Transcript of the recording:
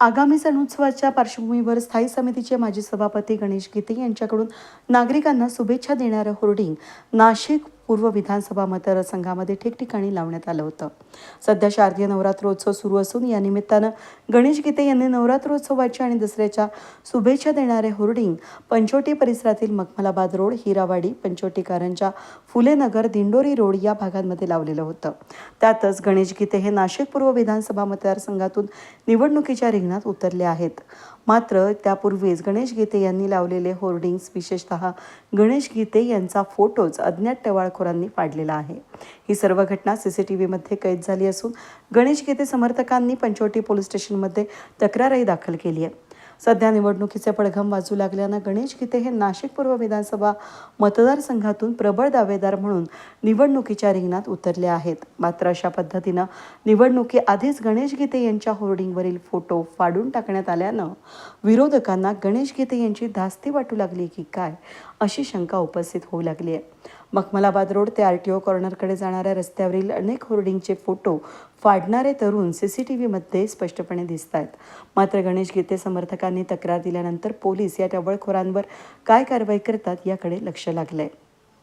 आगामी सण उत्सवाच्या पार्श्वभूमीवर स्थायी समितीचे माजी सभापती गणेश गीते यांच्याकडून नागरिकांना शुभेच्छा देणारं होर्डिंग. नाशिक पूर्व विधानसभा मतदारसंघामध्ये ठिकठिकाणी लावण्यात आलं होतं. सध्या शारदीय नवरात्रोत्सव सुरू असून या निमित्तानं गणेश गीते यांनी नवरात्रोत्सवाच्या आणि दसऱ्याच्या शुभेच्छा देणारे होर्डिंग पंचोटी परिसरातील मखमलाबाद रोड हिरावाडी पंचोटी कारंजा फुलेनगर दिंडोरी रोड या भागांमध्ये लावलेलं होतं. त्यातच गणेश गीते हे नाशिक पूर्व विधानसभा मतदारसंघातून निवडणुकीच्या रिंगणात उतरले आहेत. मात्र त्यापूर्वीच गणेश गीते यांनी लावलेले होर्डिंग्स विशेषतः गणेश गीते यांचा फोटोच अज्ञात टवाळखोरांनी पाडलेला आहे. ही सर्व घटना सीसीटीव्हीमध्ये कैद झाली असून गणेश गीते समर्थकांनी पंचवटी पोलीस स्टेशनमध्ये तक्रारही दाखल केली आहे. सध्या निवडणुकीचे पडघम वाजू लागल्यानं गणेश गीते हे नाशिक पूर्व विधानसभा मतदारसंघातून प्रबळ दावेदार म्हणून निवडणुकीच्या रिंगणात उतरले आहेत. मात्र अशा पद्धतीनं निवडणुकीआधीच गणेश गीते यांच्या होर्डिंगवरील फोटो फाडून टाकण्यात आल्यानं विरोधकांना गणेश गीते यांची धास्ती वाटू लागली की काय अशी शंका उपस्थित होऊ लागली आहे. मखमलाबाद रोड ते आर टी ओ कॉर्नरकडे जाणाऱ्या रस्त्यावरील अनेक होर्डिंगचे फोटो फाडणारे तरुण सी सी टी व्हीमध्ये स्पष्टपणे दिसत आहेत मात्र गणेश गीते समर्थकांना तक्रार दिल्यानंतर पोलीस या टबळखोरांवर काय कारवाई करतात याकडे लक्ष लागलंय.